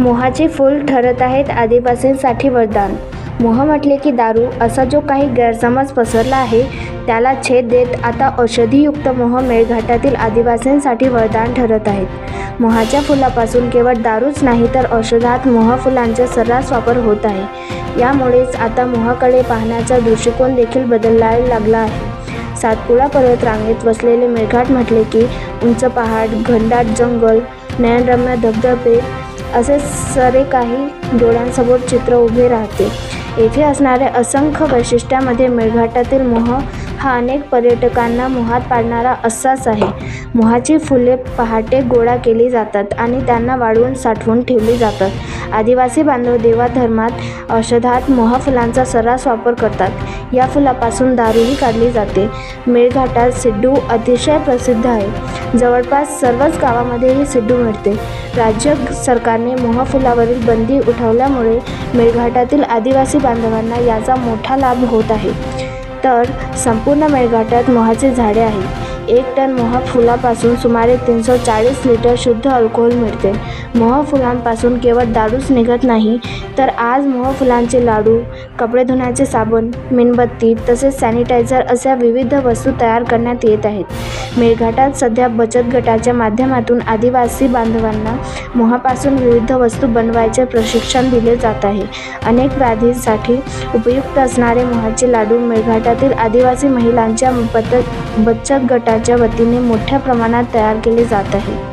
मोहाचे फूल ठरत आहेत आदिवासींसाठी वरदान. मोह म्हटले की दारू असा जो काही गैरसमज पसरला आहे त्याला छेद देत आता औषधीयुक्त मोह मेळघाटातील आदिवासींसाठी वरदान ठरत आहेत. मोहाच्या फुलापासून केवळ दारूच नाही तर औषधात मोह फुलांचा सर्रास वापर होत आहे. यामुळेच आता मोहाकडे पाहण्याचा दृष्टिकोन देखील बदलायला लागला आहे. सातपुडा पर्वत रांगेत वसलेले मेळघाट म्हटले की उंच पहाड घनदाट जंगल नयनरम्य धबधबे असे सारे काही डोळ्यांसमोर चित्र उभे राहते. येथे असणाऱ्या असंख्य वैशिष्ट्यामध्ये मेळघाटातील मोह हा अनेक पर्यटकांना मोहात पाडणारा असाच आहे. मोहाची फुले पहाटे गोळा केली जातात आणि त्यांना वाळवून साठवून ठेवली जातात. आदिवासी बांधव देवाधर्मात औषधात मोहा फुलांचा सर्रास वापर करतात. या फुलापासून दारूही काढली जाते. मेळघाटात सिड्डू अतिशय प्रसिद्ध आहे. जवळपास सर्वच गावामध्ये ही सिड्डू मिळते राज्य सरकारने मोहा फुलावरील बंदी उठवल्यामुळे मेळघाटातील आदिवासी बांधवांना याचा मोठा लाभ होत आहे. तर संपूर्ण मेळघाटात मोहाचे झाडे आहे एक टन मोह फुलापासून सुमारे तीनशे चाळीस लिटर शुद्ध अल्कोहोल मिळते. मोह फुलांपासून केवळ दारूच निघत नाही तर आज मोह फुलांचे लाडू कपडे धुण्याचे साबण मेणबत्ती तसेच सॅनिटायझर अशा विविध वस्तू तयार करण्यात येत आहेत. मेळघाटात सध्या बचत गटाच्या माध्यमातून आदिवासी बांधवांना मोहापासून विविध वस्तू बनवायचे प्रशिक्षण दिले जात आहे. अनेक व्याधींसाठी उपयुक्त असणारे मोहाचे लाडू मेळघाटातील आदिवासी महिलांच्या बचत बचत गटाच्या वतीने मोठ्या प्रमाणात तयार केले जात आहे.